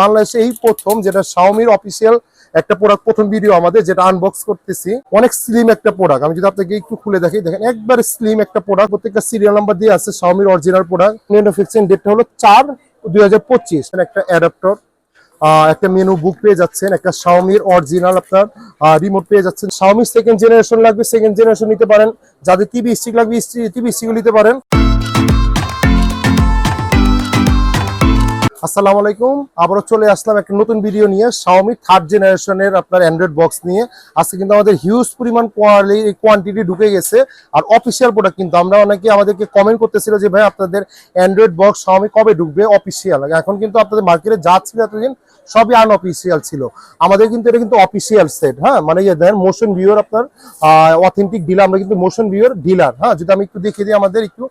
বাংলাদেশে এই প্রথম যেটা শাওমির অফিসিয়াল একটা প্রোডাক্ট প্রথম ভিডিও আমাদের যেটা আনবক্স করতেছি, অনেক স্লিম একটা প্রোডাক্ট আমি যদি আপনাকে একটু খুলে দেখি দেখেন একবার স্লিম একটা প্রোডাক্ট প্রত্যেকটা সিরিয়াল নাম্বার দিয়ে আছে শাওমির অরিজিনাল প্রোডাক্ট ম্যানুফ্যাকচারিং ডেটটা হলো চার দুই একটা অ্যাডাপ্টর একটা মেনু বুক পেয়ে যাচ্ছেন, একটা শাওমির অরিজিনাল আপনার রিমোট পেয়ে যাচ্ছেন। শাওমির সেকেন্ড জেনারেশন লাগবে সেকেন্ড জেনারেশন নিতে পারেন। যাদের টিভি স্টিক লাগবে টিভি স্টিক নিতে পারেন। আসসালামু আলাইকুম। আবারও চলে আসলাম একটা নতুন ভিডিও নিয়ে শাওমি থার্ড জেনারেশনের আপনার অ্যান্ড্রয়েড বক্স নিয়ে। আজকে কিন্তু আমাদের হিউজ পরিমাণ কোয়ান্টিটি ঢুকে গেছে। আর অফিসিয়াল প্রোডাক্ট কিন্তু আমরা অনেকে আমাদেরকে কমেন্ট করতেছিল যে, ভাই, আপনাদের অ্যান্ড্রয়েড বক্স শাওমি কবে ঢুকবে? অফিসিয়াল এখন কিন্তু আপনাদের মার্কেটে যা ছিল এতদিন সবই আনঅফিসিয়াল ছিল। আমাদের কিন্তু এটা কিন্তু অফিসিয়াল সেট হ্যাঁ? মানে দেন মোশন ভিউর আপনার অথেন্টিক ডিলার আমরা কিন্তু মোশন ভিউর ডিলার হ্যাঁ? যদি আমি একটু দেখিয়ে দিই আমাদের, একটু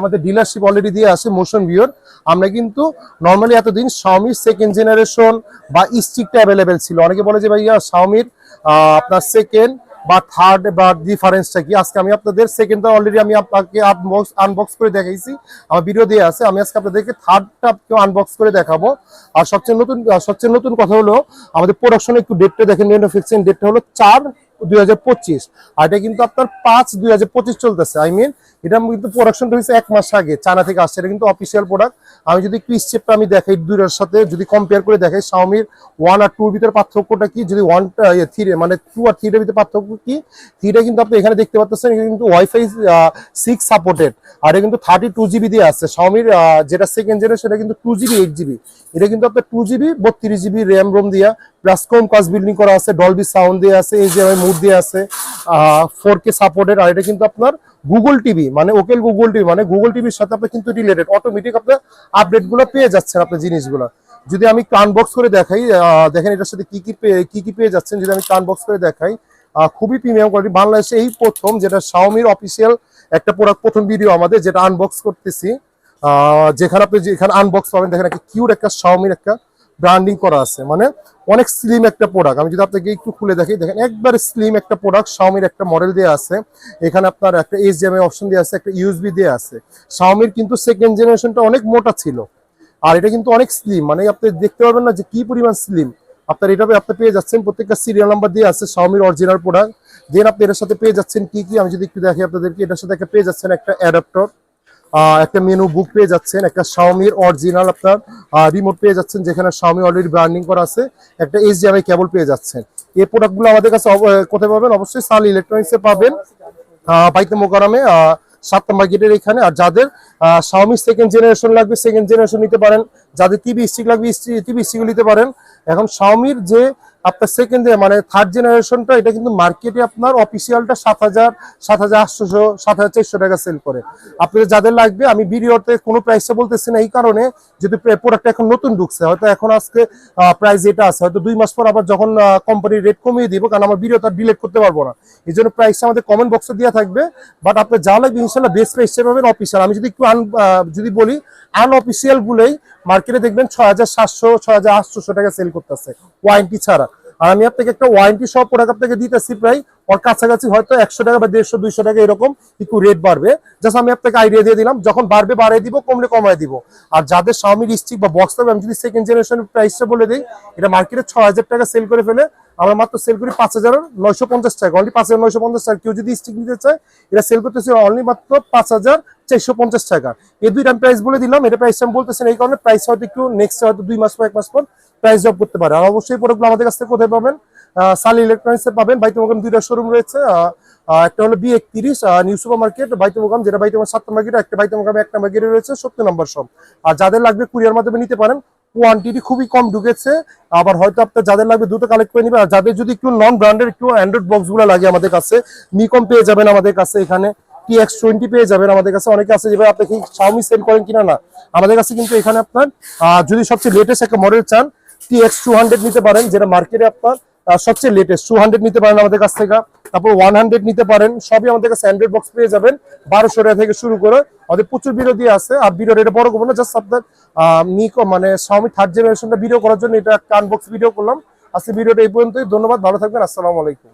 আমাদের ডিলারশিপ অলরেডি দিয়ে আছে মোশন ভিওর আমরা কিন্তু নর্মালি এতদিন শাওমির সেকেন্ড জেনারেশন বা স্টিকটা অ্যাভেলেবেল ছিল। অনেকে বলে যে ভাইয়া শাওমির আপনার সেকেন্ড বা থার্ড বা ডিফারেন্সটা কি? আজকে আমি আপনাদের সেকেন্ডটা অলরেডি আমি আপনাকে আনবক্স আনবক্স করে দেখাইছি। আমার ভিডিও দিয়ে আছে, আমি আজকে আপনাদেরকে থার্ডটা আনবক্স করে দেখাবো। আর সবচেয়ে নতুন সবচেয়ে নতুন কথা হলো, আমাদের প্রোডাকশনে একটু ডেটটা দেখেন ম্যানুফ্যাকচারিং ডেটটা হলো চার দুই হাজার পঁচিশ। আর এটা কিন্তু আপনার পাঁচ দুই হাজার পঁচিশ চলতেছে। আই মিন এটা কিন্তু প্রোডাকশনটা হয়েছে এক মাস আগে, চায়না থেকে আসছে। এটা কিন্তু অফিসিয়াল প্রোডাক্ট আমি যদি একটু স্টেপটা আমি দেখাই দুইটার সাথে, যদি কম্পেয়ার করে দেখাই শাওমির ওয়ান আর টুর ভিতরে পার্থক্যটা কি? যদি ওয়ান থ্রি মানে টু আর থ্রিটার ভিতরে পার্থক্য কি? থ্রিটা কিন্তু আপনি এখানে দেখতে পাচ্ছেন, এটা কিন্তু ওয়াইফাই সিক্স সাপোর্টেড আর এটা কিন্তু থার্টি টু জিবি দিয়ে আছে। শাওমির যেটা সেকেন্ড জেনারেশন সেটা কিন্তু টু জিবি এইট জিবি এটা কিন্তু আপনার টু জিবি বত্রিশ জিবি র্যাম রোম দিয়া। প্লাস কম কাজ বিল্ডিং করা আছে ডলবি সাউন্ড দিয়ে আছে এই যে মুড দিয়ে আছে ফোর কে সাপোর্টেড আর এটা কিন্তু আপনার গুগল টিভি মানে ওকেল গুগল টিভি মানে গুগল টিভির সাথে আপনার কিন্তু রিলেটেড অটোমেটিক আপনার আপডেটগুলো পেয়ে যাচ্ছেন আপনার জিনিসগুলো। যদি আমি আনবক্স করে দেখাই দেখেন এটার সাথে কি কি কি কি পেয়ে যাচ্ছেন, যদি আমি আনবক্স করে দেখাই খুবই প্রিমিয়াম কোয়ালিটি বাংলাদেশে এই প্রথম যেটা শাওমির অফিসিয়াল একটা প্রোডাক্ট প্রথম ভিডিও আমাদের, যেটা আনবক্স করতেছি যেখানে আপনি যেখানে আনবক্স পাবেন, দেখেন একটা কিউর একটা শাওমির একটা ব্র্যান্ডিং করা আছে। মানে অনেক স্লিম একটা প্রোডাক্ট আমি যদি আপনাকে একটু খুলে দেখি দেখেন একবার স্লিম একটা প্রোডাক্ট শাওমির একটা মডেল দেওয়া আছে। এখানে আপনার একটা এইচডিএমআই অপশন দেওয়া আছে, একটা ইউএসবি দেওয়া আছে। শাওমির কিন্তু সেকেন্ড জেনারেশনটা অনেক মোটা ছিল। আর এটা কিন্তু অনেক স্লিম মানে আপনি দেখতে পারবেন না যে কি পরিমাণ স্লিম আপনার এটা আপনি পেয়ে যাচ্ছেন, প্রত্যেকটা সিরিয়াল নাম্বার দিয়ে আছে শাওমির অরিজিনাল প্রোডাক্ট দেন আপনি এটার সাথে পেয়ে যাচ্ছেন কি কি? আমি যদি একটু দেখি আপনাদেরকে, এটার সাথে একটা পেয়ে যাচ্ছেন একটা অ্যাডাপ্টর একটা মেনু বুক পেয়ে যাচ্ছেন, একটা শাওমির অরিজিনাল আপনার রিমোট পেয়ে যাচ্ছেন, যেখানে শাওমি অলরেডি ব্র্যান্ডিং করা আছে, একটা এইচডিএমআই কেবল পেয়ে যাচ্ছেন। এই প্রোডাক্টগুলো আমাদের কাছে কোথায় পাবেন? অবশ্যই সাল ইলেকট্রনিক্সে পাবেন। বাইতে মোকারামে সাত নম্বর গেটের এখানে, আর যাদের শাওমি সেকেন্ড জেনারেশন লাগবে সেকেন্ড জেনারেশন নিতে পারেন। যাদের টিভি স্টিক লাগবে টিভি স্টিক নিতে পারেন। এখন শাওমির যে আপনার সেকেন্ড মানে থার্ড জেনারেশনটা এটা কিন্তু মার্কেটে আপনার অফিসিয়ালটা সাত হাজার সাত হাজার আটশোশো, সাত হাজার চারশো টাকা সেল করে। আপনাদের যাদের লাগবে, আমি ভিডিওতে কোনো প্রাইসে বলতেছি না, এই কারণে যেহেতু প্রোডাক্টটা এখন নতুন ঢুকছে, হয়তো এখন আজকে প্রাইস এটা আছে, হয়তো দুই মাস পর আবার যখন কোম্পানির রেট কমিয়ে দিব, কারণ আমার ভিডিও তার ডিলেট করতে পারব না। এই জন্য প্রাইসটা আমাদের কমেন্ট বক্সে দেওয়া থাকবে বাট আপনার যা লাগবে, ইনশাল্লাহ বেস্ট প্রাইসে পাবেন অফিসিয়াল আমি যদি একটু আন যদি বলি আনঅফিসিয়াল গুলোই মার্কেটে দেখবেন ছয় হাজার সাতশো, ছয় হাজার আটশোশো টাকা সেল করতেছে ওয়ারেন্টি ছাড়া। আর আমি আপনাকে একটা ওয়ারেন্টি সব প্রোডাক্ট আপনাকে দিতেছি প্রায় ওর কাছাকাছি হয়তো একশো টাকা বা দেড়শো, দুইশো টাকা এরকম একটু রেট বাড়বে। জাস্ট আমি আপনাকে আইডিয়া দিয়ে দিলাম, যখন বাড়বে বাড়িয়ে দিব, কমলে কমায় দিব। আর যাদের স্বামীর স্টিক বা বক্স থাকবে, আমি যদি সেকেন্ড জেনারেশন প্রাইসটা বলে দিই, এটা মার্কেটে ছ হাজার টাকা সেল করে ফেলে, আমরা মাত্র সেল করি পাঁচ হাজার নয়শো পঞ্চাশ টাকা। অনলি পাঁচ হাজার নয়শো পঞ্চাশ টাকা। কেউ যদি স্টিক নিতে চায়, এটা সেল করতেছে অনলি মাত্র পাঁচ হাজার চারশো পঞ্চাশ টাকা। এই দুইটা আমি প্রাইস বলে দিলাম, এটা প্রাইস আমি বলতেছেন এই কারণে প্রাইস হয়তো একটু নেক্সট হয়তো দুই মাস পর, এক মাস পর প্রাইস জব করতে পারে। আর অবশ্যই প্রোডাক্টগুলো আমাদের কাছ থেকে কোথায় পাবেন? সালি ইলেকট্রনিক্সে পাবেন। বাইতে মোকাম দুইটা শোরুম রয়েছে একটা হলো বি একত্রিশ নিউ সুপার মার্কেট বাইতে মোকাম যেটা বাইতে সাত নম্বর গেটে, একটা বাইতে মোকামে এক নম্বর রয়েছে, সত্তর নম্বর সব আর যাদের লাগবে কুরিয়ার মাধ্যমে নিতে পারেন কোয়ান্টিটি খুবই কম ঢুকেছে, আবার হয়তো আপনার যাদের লাগবে দুটো কালেক্ট করে নিবে। আর যাদের যদি একটু নন ব্র্যান্ডের একটু অ্যান্ড্রয়েড বক্সগুলো লাগে আমাদের কাছে মিকম পেয়ে যাবেন আমাদের কাছে এখানে। টি এক্স টোয়েন্টি পেয়ে যাবেন আমাদের কাছে। অনেকে আছে যেভাবে আপনি কি শাওমি সেল করেন কিনা? না। আমাদের কাছে কিন্তু এখানে আপনার যদি সবচেয়ে লেটেস্ট একটা মডেল চান টি এক্স টু হান্ড্রেড নিতে পারেন, যেটা মার্কেটে আপনার সবচেয়ে লেটেস্ট টু হান্ড্রেড নিতে পারেন আমাদের কাছ থেকে। তারপর ওয়ান হান্ড্রেড নিতে পারেন। সবই আমাদের কাছে অ্যান্ড্রয়েড বক্স পেয়ে যাবেন। বারোশো টাকা থেকে শুরু করে, আমাদের প্রচুর বিরোধী আছে। আর ভিডিও এটা বড় করব না জাস্ট আপনার নিকো মানে সাউমি থার্ড জেনারেশনটা ভিডিও করার জন্য এটা একটা আনবক্স ভিডিও করলাম। আজকে ভিডিওটা এই পর্যন্তই। ধন্যবাদ, ভালো থাকবেন। আসসালামু আলাইকুম।